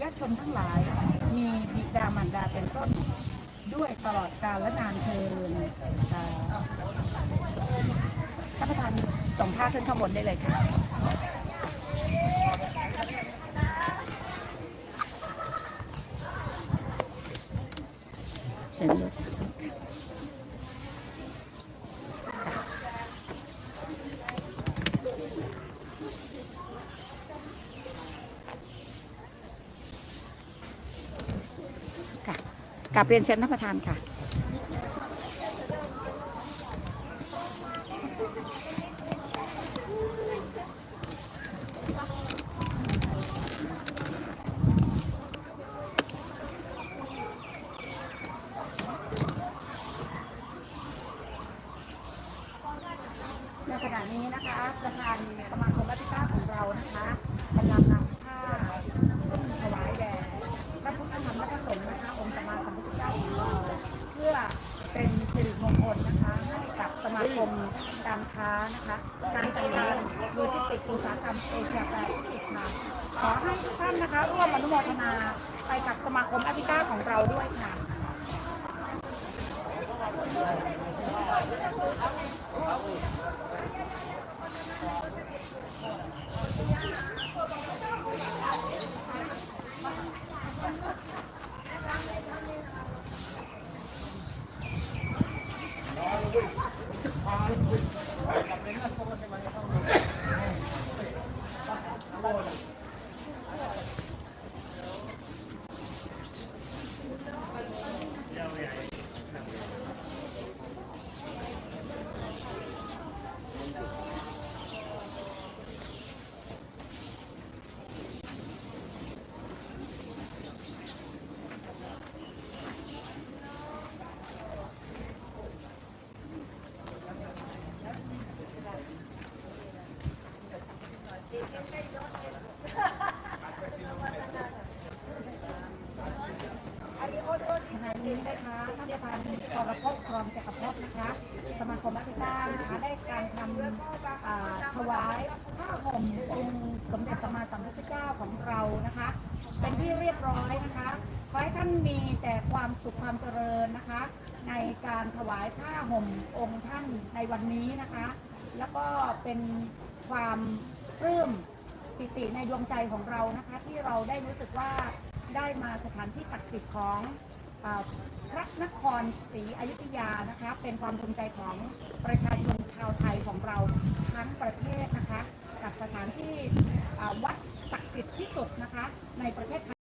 ญาติชนทั้งหลาย มีบิดามารดาเป็นต้นด้วยตลอดกาลและนานเทินท่านประธานส่งผ้าขึ้นข้างบนได้เลยค่ะเห็นเลย กลับเรียนเชิญท่านประธานค่ะในขณะนี้นะคะประธานสมาคมรัฐก้าของเรานะคะกำลังนำผ้าขึ้นถวายแด่พระพุทธธรรมและพระสงฆ์นะคะองค์สมมาสัมพุทธเจ้าของเราเพื่อเป็นสิริมงคลนะคะให้กับสมา คมการค้านะคะการจัดการโลจิสติกส์อุตสาหกรรมเอเชียแปซิฟิกค่ะขอให้ทุกท่านนะคะร่วมอนุโมทนาไปกับสมาคมอาติก้าของเราด้วยค่ะ ขณะนี้นะคะท่านประธานกรพจน์พร้อมจักรพจน์นะคะ สมาคมนักกีฬานะคะได้การทำถวายผ้าห่มองค์สมเด็จสัมมาสัมพุทธเจ้าของเรานะคะ เป็นที่เรียบร้อยนะคะขอให้ท่านมีแต่ความสุขความเจริญนะคะ ในการถวายผ้าห่มองค์ท่านในวันนี้นะคะ แล้วก็เป็นความ ปลื้มปิติในดวงใจของเรานะคะที่เราได้รู้สึกว่าได้มาสถานที่ศักดิ์สิทธิ์ของพระนครศรีอยุธยานะคะเป็นความภูมิใจของประชาชนชาวไทยของเราทั้งประเทศนะคะกับสถานที่วัดศักดิ์สิทธิ์ที่สุดนะคะในประเทศไทย